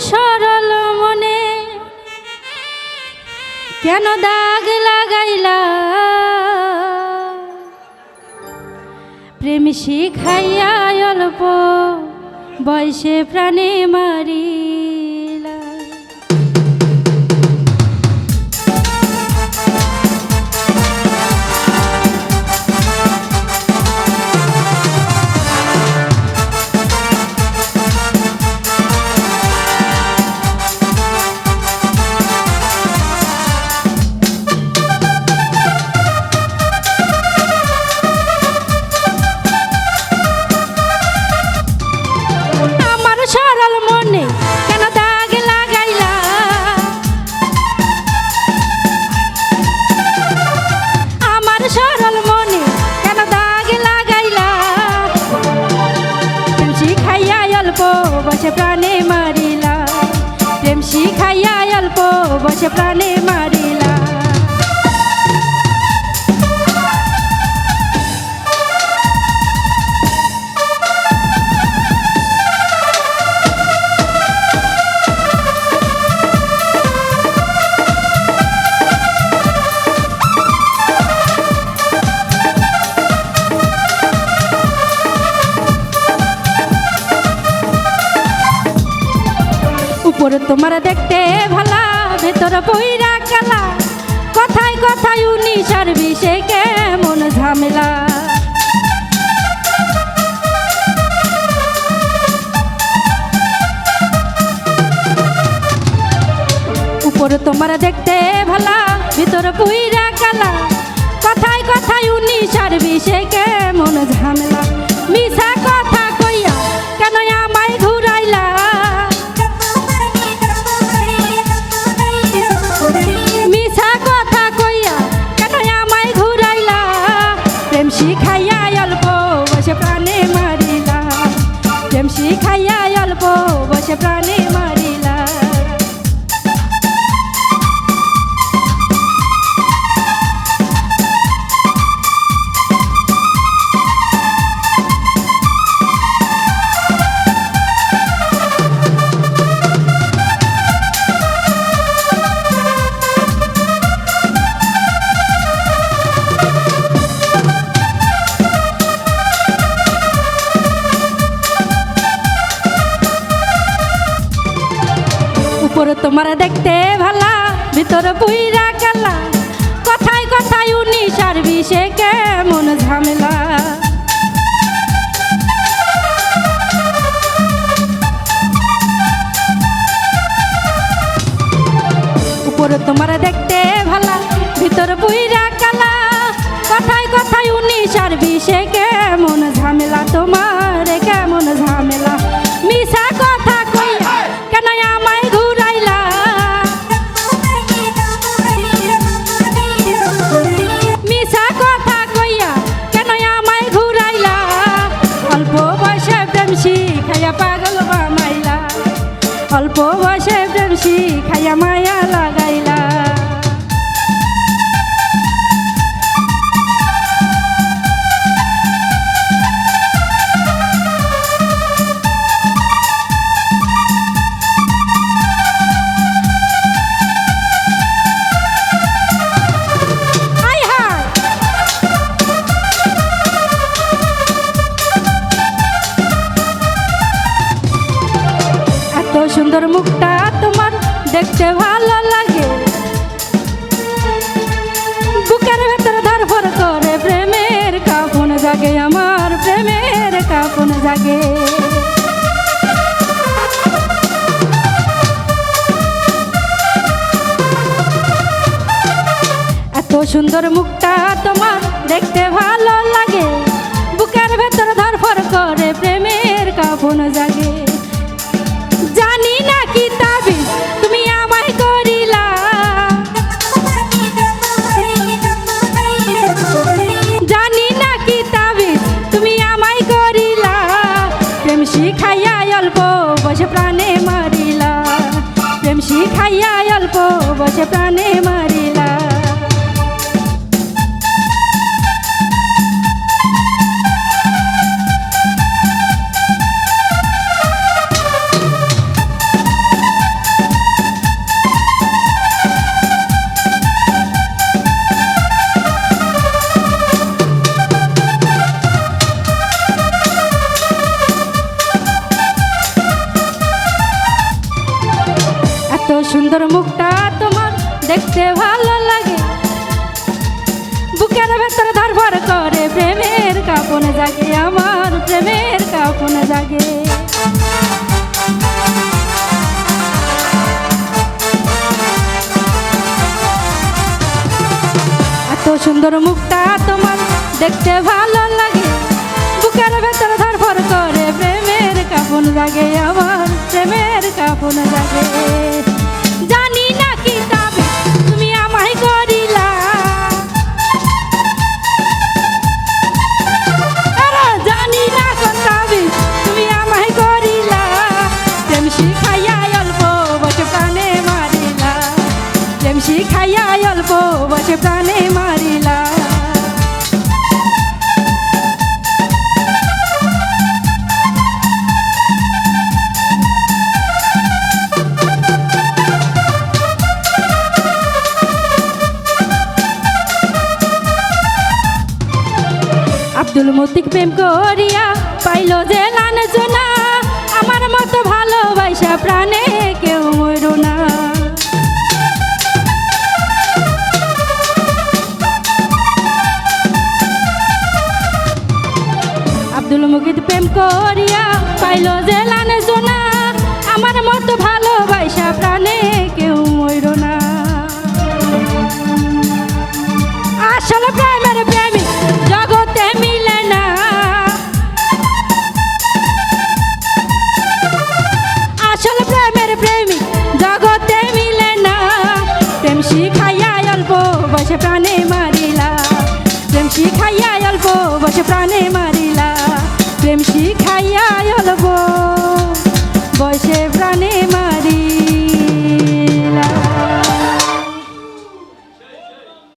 সরল মনে। কেন দাগ লাগাইলা? প্রেম শিখাইয়া অল্প বয়সে প্রাণে মারিলা বসে প্রাণে মারিলা। উপরে তোমার দেখতে ভালা ভেতর বইরা কালা কথায় কথায় উনিশ আর বিশে কেমন ঝামেলা। উপরে তোমার দেখতে ভালা, ভিতর পুইরা কালা কথায় কথায় উনিশ আর বিশে কেমন বসে প্রাণে উপরে তোমার দেখতে ভালা, ভিতর বুইরা কালা কথায় কথায় উনি বিশে কেমন ঝামেলা। উপরে তোমার সুন্দর মুখটা তোমার দেখতে ভালো লাগে। বুকের ভেতর ধরফর করে প্রেমের কাপন জাগে, আমার প্রেমের কাপন জাগে। এত সুন্দর মুখটা তোমার দেখতে ভালো শিখাইয়া অল্প বসে প্রাণে মারিলা সুন্দর মুখটা তোমার দেখতে ভালো লাগে। বুকের ভেতর ধরভর করে প্রেমের কাপন জাগে, আমার প্রেমের কাপন জাগে। এত সুন্দর মুখটা তোমার দেখতে ভালো লাগে। বুকের ভেতর ধরফর করে প্রেমের কাপন জাগে, আমার প্রেমের কাপন জাগে। জানি না কি মতিক প্রেম করিয়া পাইল যে লান জোনা আমার মতো ভালোবাসা প্রাণে কেউ মরো না। আব্দুল মুকিত প্রেম করিয়া পাইল যে লান জোনা আমার মতো ভালোবাসা প্রাণে কেউ মরো না। আসল প্রেমের প্রেমী অল্প বসে প্রাণে